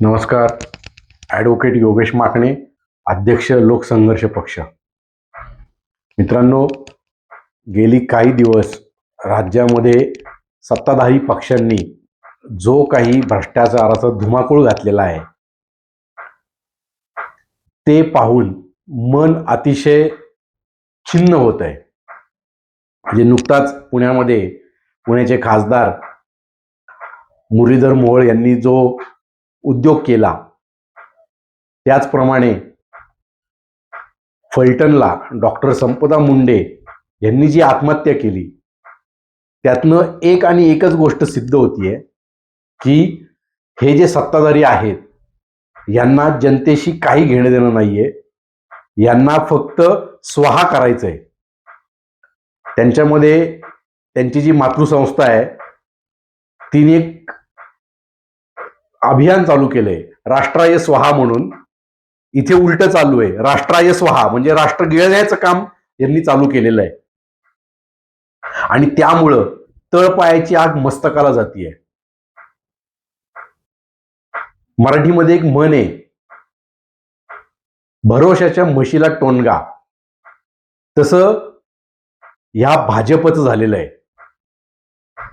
नमस्कार. ॲडव्होकेट योगेश माकणे अध्यक्ष लोकसंघर्ष पक्ष. मित्रांनो गेली काही दिवस राज्यामध्ये सत्ताधारी पक्षांनी जो काही भ्रष्टाचाराचा धुमाकूळ घातलेला आहे ते पाहून मन अतिशय छिन्न होत आहे. म्हणजे नुकताच पुण्यामध्ये पुण्याचे खासदार मुरलीधर मोहोळ यांनी जो उद्योग केला. त्याचप्रमाणे फलटणला डॉक्टर संपदा मुंडे यांनी जी आत्महत्या केली त्यातनं एक आणि एकच गोष्ट सिद्ध होतीये की हे जे सत्ताधारी आहेत यांना जनतेशी काही घेणं देणं नाहीये. यांना फक्त स्वाहा करायचंय. त्यांच्यामध्ये त्यांची जी मातृसंस्था आहे तिने एक अभियान चालू केलंय. राष्ट्राय स्वहा म्हणून. इथे उलट चालू आहे. राष्ट्राय स्वहा म्हणजे राष्ट्र गिळण्याचं काम यांनी चालू केलेलं आहे. आणि त्यामुळं तळपायाची आग मस्तकाला जातीये. मराठीमध्ये एक म्हण आहे. भरोशाच्या म्हशीला टोनगा तसं ह्या भाजपचं झालेलं आहे.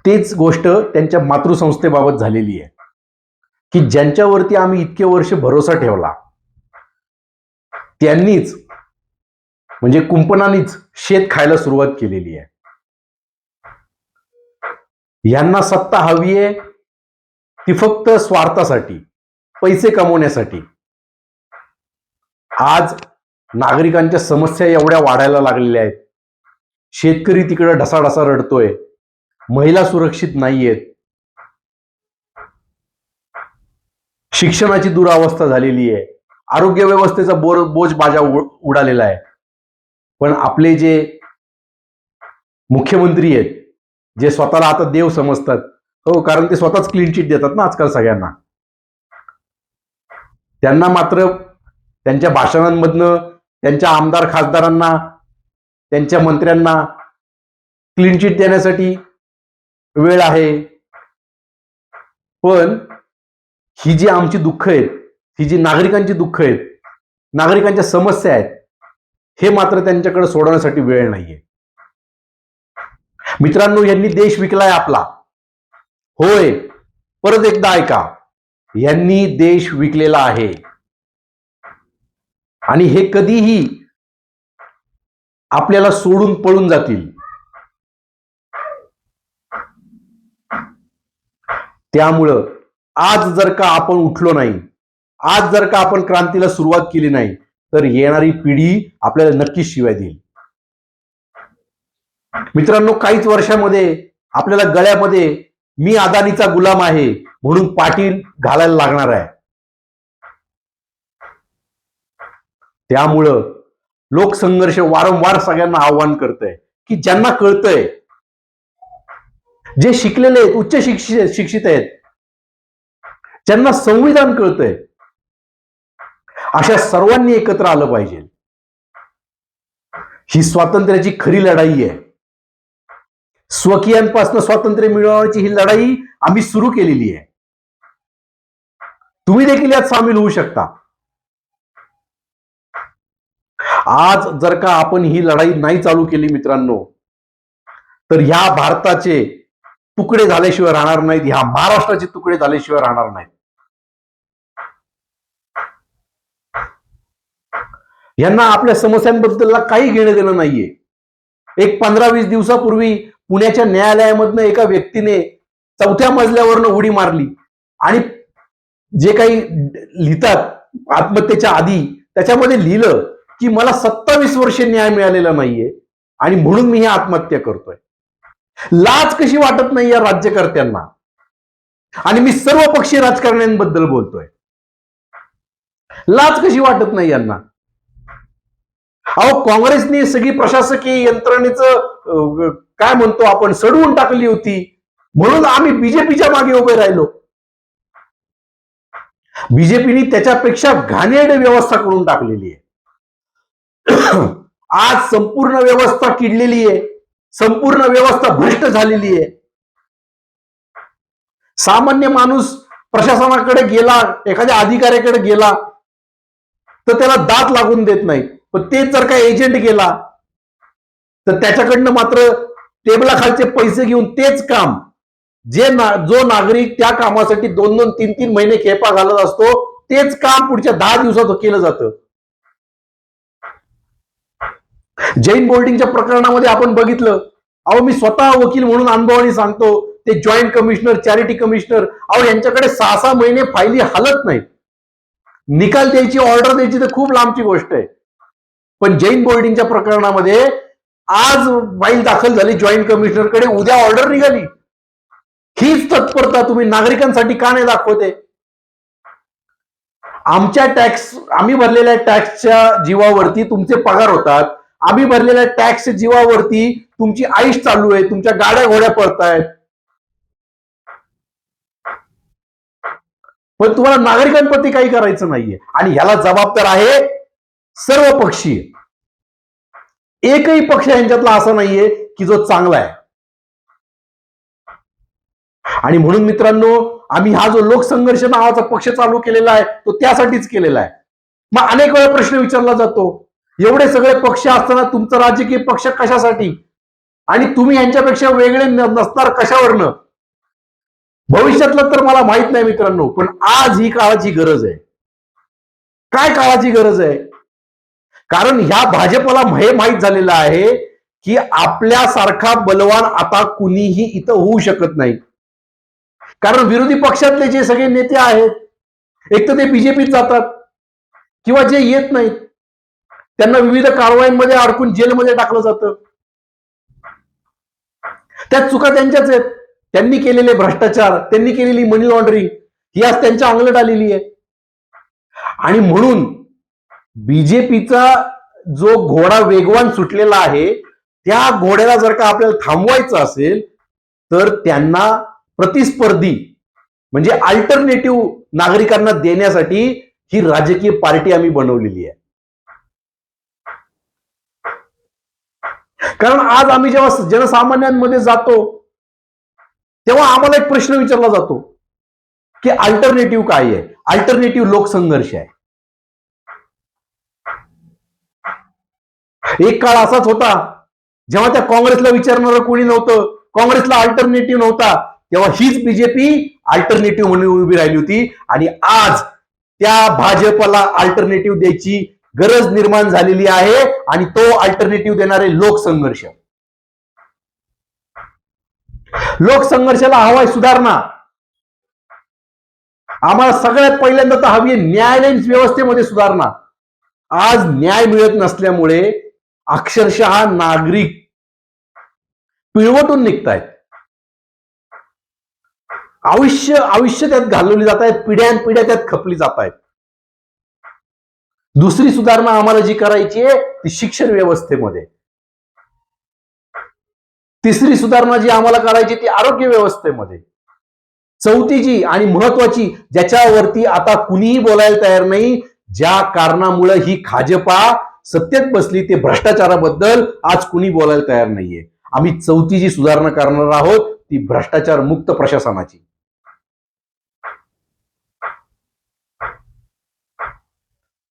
तेच गोष्ट त्यांच्या मातृसंस्थेबाबत झालेली आहे. की ज्यांच्यावरती आम्ही इतके वर्ष भरोसा ठेवला त्यांनीच म्हणजे कुंपणानीच शेत खायला सुरुवात केलेली आहे. यांना सत्ता हवी आहे ती फक्त स्वार्थासाठी पैसे कमवण्यासाठी. आज नागरिकांच्या समस्या एवढ्या वाढायला लागलेल्या आहेत. शेतकरी तिकडे ढसाढसा रडतोय. महिला सुरक्षित नाहीयेत. शिक्षणाची दुरावस्था झालेली आहे. आरोग्य व्यवस्थेचा बोर बोज बाजा उडालेला आहे. पण आपले जे मुख्यमंत्री आहेत जे स्वतःला आता देव समजतात हो कारण ते स्वतःच क्लीन चिट देतात ना आजकाल सगळ्यांना. त्यांना मात्र त्यांच्या भाषणांमधनं त्यांच्या आमदार खासदारांना त्यांच्या मंत्र्यांना क्लीन चिट देण्यासाठी वेळ आहे. पण ही जी आमची दुःख आहेत ही जी नागरिकांची दुःख आहेत नागरिकांच्या समस्या आहेत हे मात्र त्यांच्याकडे सोडवण्यासाठी वेळ नाहीये. मित्रांनो यांनी देश विकलाय आपला. होय परत एकदा ऐका. यांनी देश विकलेला आहे. आणि हे कधीही आपल्याला सोडून पळून जातील. त्यामुळं आज जर का आपण उठलो नाही आज जर का आपण क्रांतीला सुरुवात केली नाही तर येणारी पिढी आपल्याला नक्कीच शिवाय देईल. मित्रांनो काहीच वर्षामध्ये आपल्याला गळ्यामध्ये मी अदानीचा गुलाम आहे म्हणून पाटील घालायला लागणार आहे. त्यामुळं लोकसंघर्ष वारंवार सगळ्यांना आव्हान करतंय की ज्यांना कळतंय जे शिकलेले आहेत उच्च शिक्षित शिक्षित आहेत ज्यांना संविधान कळतंय अशा सर्वांनी एकत्र आलं पाहिजे. ही स्वातंत्र्याची खरी लढाई आहे. स्वकीयांपासून स्वातंत्र्य मिळवण्याची ही लढाई आम्ही सुरू केलेली आहे. तुम्ही देखील यात सामील होऊ शकता. आज जर का आपण ही लढाई नाही चालू केली मित्रांनो तर ह्या भारताचे तुकडे झाल्याशिवाय राहणार नाहीत ह्या महाराष्ट्राचे तुकडे झाल्याशिवाय राहणार नाहीत. यांना आपल्या समस्यांबद्दल काही घेणं देणं नाहीये. एक पंधरा वीस दिवसापूर्वी पुण्याच्या न्यायालयामधनं एका व्यक्तीने चौथ्या मजल्यावरनं उडी मारली. आणि जे काही लिहितात आत्महत्येच्या आधी त्याच्यामध्ये लिहिलं की मला सत्तावीस वर्षे न्याय मिळालेला नाहीये आणि म्हणून मी ही आत्महत्या करतोय. लाज कशी वाटत नाही या राज्यकर्त्यांना? आणि मी सर्व पक्षीय राजकारण्यांबद्दल बोलतोय. लाज कशी वाटत नाही यांना? अहो काँग्रेसने सगळी प्रशासकीय यंत्रणेचं काय म्हणतो आपण सडवून टाकली होती. म्हणून आम्ही बीजेपीच्या मागे उभे राहिलो. बीजेपीने त्याच्यापेक्षा घाणेरड व्यवस्था करून टाकलेली आहे. आज संपूर्ण व्यवस्था किडलेली आहे. संपूर्ण व्यवस्था भ्रष्ट झालेली आहे. सामान्य माणूस प्रशासनाकडे गेला एखाद्या अधिकाऱ्याकडे गेला तर त्याला दात लागून देत नाही. पण तेच जर का एजंट गेला तर त्याच्याकडनं मात्र टेबलाखालचे पैसे घेऊन तेच काम जे ना जो नागरिक त्या कामासाठी दोन दोन तीन तीन महिने खेपा घालत असतो तेच काम पुढच्या दहा दिवसात केलं जातं. जैन बोर्डिंगच्या प्रकरणामध्ये आपण बघितलं अहो मी स्वतः वकील म्हणून अनुभवाने सांगतो ते जॉईंट कमिशनर चॅरिटी कमिशनर अहो यांच्याकडे सहा सहा महिने फायली हलत नाही निकाल द्यायची ऑर्डर द्यायची तर खूप लांबची गोष्ट आहे. पण जैन बोर्डिंगच्या प्रकरणामध्ये आज फाईल दाखल झाली जॉईंट कमिशनरकडे उद्या ऑर्डर निघाली. हीच तत्परता तुम्ही नागरिकांसाठी का नाही दाखवते? आमच्या टॅक्स आम्ही भरलेल्या टॅक्सच्या जीवावरती तुमचे पगार होतात. आम्ही भरलेल्या टॅक्सच्या जीवावरती तुमची आईश चालू आहे तुमच्या गाड्या घोड्या पडतायत पण तुम्हाला नागरिकांप्रती काही करायचं नाहीये. आणि ह्याला जबाबदार आहे. सर्व पक्षीय एकही पक्ष यांच्यातला असा नाहीये की जो चांगला आहे. आणि म्हणून मित्रांनो आम्ही हा जो लोकसंघर्ष नावाचा पक्ष चालू केलेला आहे तो त्यासाठीच केलेला आहे. मग अनेक वेळा प्रश्न विचारला जातो एवढे सगळे पक्ष असताना तुमचा राजकीय पक्ष कशासाठी? आणि तुम्ही यांच्यापेक्षा वेगळे न- नसणार कशावरनं? भविष्यातलं तर मला माहीत नाही मित्रांनो पण आज ही काळाची गरज आहे. काय काळाची गरज आहे? कारण ह्या भाजपला हे माहीत झालेलं आहे की आपल्यासारखा बलवान आता कुणीही इथं होऊ शकत नाही. कारण विरोधी पक्षातले जे सगळे नेते आहेत एक तर ते बीजेपीत जातात किंवा जे येत नाहीत त्यांना विविध कारवाईमध्ये अडकून जेलमध्ये टाकलं जातं. त्या चुका त्यांच्याच आहेत. त्यांनी केलेले भ्रष्टाचार त्यांनी केलेली मनी लॉन्ड्रिंग ही आज त्यांच्या अंगलट आलेली आहे. आणि म्हणून बीजेपीचा जो घोडा वेगवान सुटलेला आहे त्या घोड्याला जर का आपल्याला थांबवायचं असेल तर त्यांना प्रतिस्पर्धी म्हणजे अल्टरनेटिव्ह नागरिकांना देण्यासाठी ही राजकीय पार्टी आम्ही बनवलेली आहे. कारण आज आम्ही जेव्हा जनसामान्यांमध्ये जातो तेव्हा आम्हाला एक प्रश्न विचारला जातो की अल्टरनेटिव्ह काय आहे? अल्टरनेटिव्ह लोकसंघर्ष आहे. एक काळ असाच होता. जेव्हा त्या काँग्रेसला विचारणारं कोणी नव्हतं काँग्रेसला अल्टरनेटिव्ह नव्हता तेव्हा हीच बीजेपी अल्टरनेटिव्ह म्हणून उभी राहिली होती. आणि आज त्या भाजपला अल्टरनेटिव्ह द्यायची गरज निर्माण झालेली आहे आणि तो अल्टरनेटिव्ह देणारे लोकसंघर्ष लोकसंघर्षाला हवाय सुधारणा. आम्हाला सगळ्यात पहिल्यांदा तर हवी आहे न्यायालयीन व्यवस्थेमध्ये सुधारणा. आज न्याय मिळत नसल्यामुळे अक्षरशः नागरिक पिळवटून निघतायत. आयुष्य आयुष्य त्यात घालवली जात आहेत पिढ्यान पिढ्या त्यात खपली जात आहेत दुसरी सुधारणा आम्हाला जी करायची आहे ती शिक्षण व्यवस्थेमध्ये. तिसरी सुधारणा जी आम्हाला करायची ती आरोग्य व्यवस्थेमध्ये. चौथीची आणि महत्वाची ज्याच्यावरती आता कुणीही बोलायला तयार नाही ज्या कारणामुळे ही खाजपा सत्तेत बसली ते भ्रष्टाचाराबद्दल आज कुणी बोलायला तयार नाहीये. आम्ही चौथी जी सुधारणा करणार आहोत ती भ्रष्टाचार मुक्त प्रशासनाची.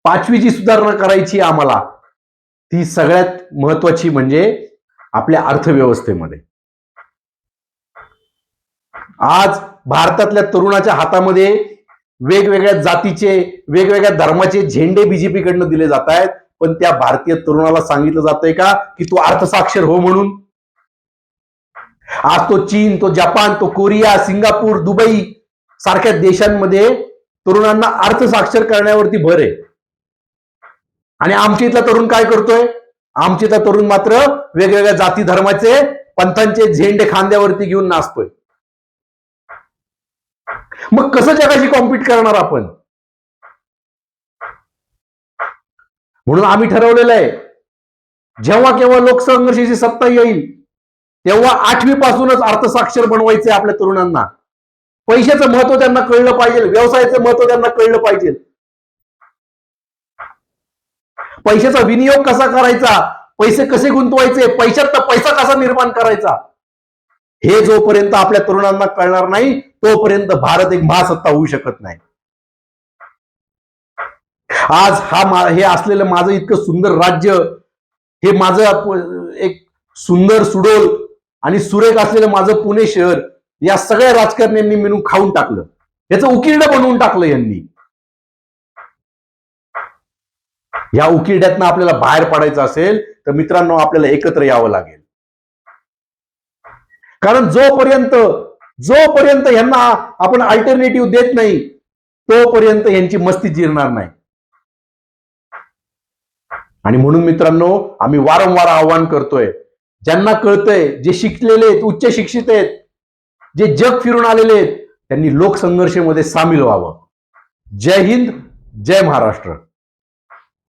पाचवी जी सुधारणा करायची आम्हाला ती सगळ्यात महत्वाची म्हणजे आपल्या अर्थव्यवस्थेमध्ये. आज भारतातल्या तरुणाच्या हातामध्ये वेगवेगळ्या जातीचे वेगवेगळ्या धर्माचे झेंडे बीजेपी कडनं दिले जात आहेत. पण त्या भारतीय तरुणाला सांगितलं जातंय का की तू अर्थसाक्षर हो म्हणून. आज तो चीन तो जपान तो कोरिया सिंगापूर दुबई सारख्या देशांमध्ये तरुणांना अर्थसाक्षर करण्यावरती भर आहे. आणि आमच्या इथला तरुण काय करतोय? आमच्या इथला तरुण मात्र वेगवेगळ्या जाती धर्माचे पंथांचे झेंडे खांद्यावरती घेऊन नाचतोय. मग कसं जगाशी कॉम्पिट करणार आपण? म्हणून आम्ही ठरवलेलं आहे जेव्हा केव्हा लोकसंघर्षाची सत्ता येईल तेव्हा आठवी पासूनच अर्थसाक्षर बनवायचे आपल्या तरुणांना. पैशाचं महत्त्व त्यांना कळलं पाहिजे व्यवसायाचं महत्त्व त्यांना कळलं पाहिजे. पैशाचा विनियोग कसा करायचा? पैसे कसे गुंतवायचे? पैशात पैसा कसा निर्माण करायचा? हे जोपर्यंत आपल्या तरुणांना कळणार नाही तोपर्यंत भारत एक महासत्ता होऊ शकत नाही. आज हा मा- हे असलेलं माझं इतकं सुंदर राज्य हे माझं एक सुंदर सुडोल आणि सुरेख असलेलं माझं पुणे शहर या सगळ्या राजकारण्यांनी मिळून खाऊन टाकलं. याचं उकिरडं बनवून टाकलं यांनी. या उकिरड्यातनं आपल्याला बाहेर पडायचं असेल तर मित्रांनो आपल्याला एकत्र यावं लागेल. कारण जोपर्यंत जोपर्यंत यांना आपण अल्टरनेटिव्ह देत नाही तोपर्यंत यांची मस्ती जिरणार नाही. आणि म्हणून मित्रांनो आम्ही वारंवार आव्हान करतोय ज्यांना कळतंय जे शिकलेले आहेत उच्च शिक्षित आहेत जे जग फिरून आलेले आहेत त्यांनी लोकसंघर्षेमध्ये सामील व्हावं. जय हिंद जय महाराष्ट्र.